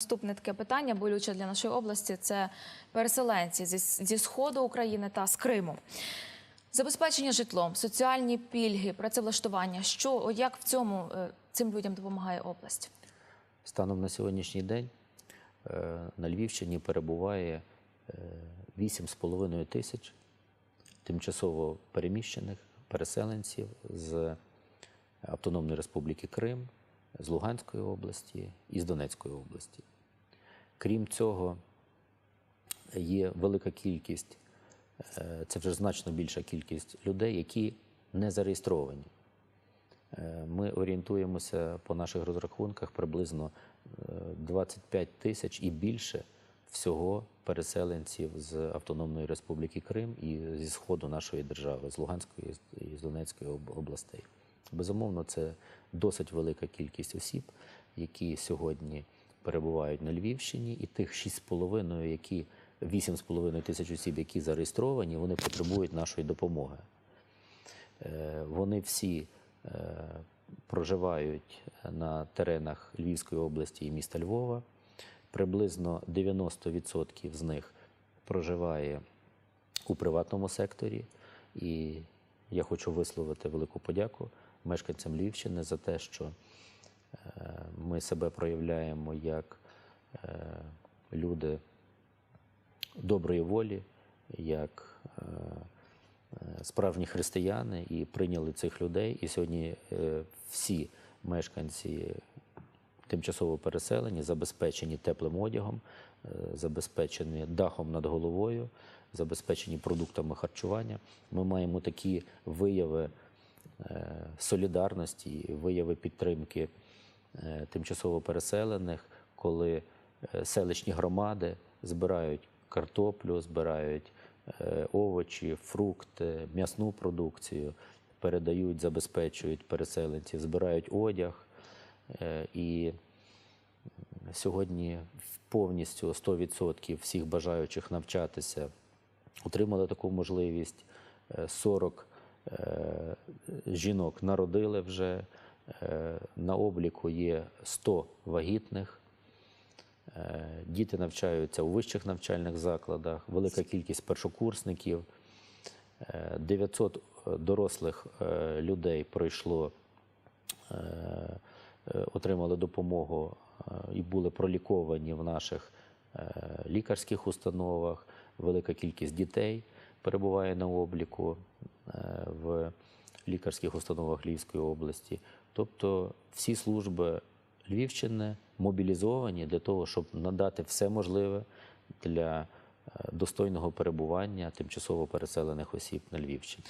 Наступне таке питання болюче для нашої області це переселенці зі, зі сходу України та з Криму. Забезпечення житлом, соціальні пільги, працевлаштування. Що як в цьому е, цим людям допомагає область? Станом на сьогоднішній день е, на Львівщині перебуває е, 8,5 тисяч тимчасово переміщених переселенців з Автономної Республіки Крим, з Луганської області і з Донецької області. Крім цього, є велика кількість, е, це вже значно більша кількість людей, які не зареєстровані. Е, Ми орієнтуємося по наших розрахунках приблизно е, 25 тисяч і більше всього переселенців з Автономної Республіки Крим і зі сходу нашої держави, з Луганської і з Донецької областей. Безумовно, це досить велика кількість осіб, які сьогодні перебувають на Львівщині, і тих 6,5, які 8,5 тисяч осіб, які зареєстровані, вони потребують нашої допомоги. Е, Вони всі е, проживають на теренах Львівської області і міста Львова. Приблизно 90% з них проживає у приватному секторі. І я хочу висловити велику подяку мешканцям Львівщини за те, що е, ми себе проявляємо як е, люди доброї волі, як е, справжні християни і прийняли цих людей. І сьогодні всі мешканці тимчасово переселені, забезпечені теплим одягом, забезпечені дахом над головою, забезпечені продуктами харчування. Ми маємо такі вияви солідарності, вияви підтримки е, тимчасово переселених, коли е, селищні громади збирають картоплю, збирають е, овочі, фрукти, м'ясну продукцію, передають, забезпечують переселенців, збирають одяг. Е, І сьогодні повністю 100% всіх бажаючих навчатися отримали таку можливість. Е, 40 е, жінок народили вже. Е, На обліку є 100 вагітних. Е, Діти навчаються у вищих навчальних закладах, велика кількість першокурсників. Е, 900 дорослих е, людей пройшло, е, е, отримали допомогу е, і були проліковані в наших е, лікарських установах. Велика кількість дітей перебуває на обліку е, в лікарських установах Львівської області. Тобто всі служби Львівщини мобілізовані для того, щоб надати все можливе для е, достойного перебування тимчасово переселених осіб на Львівщині.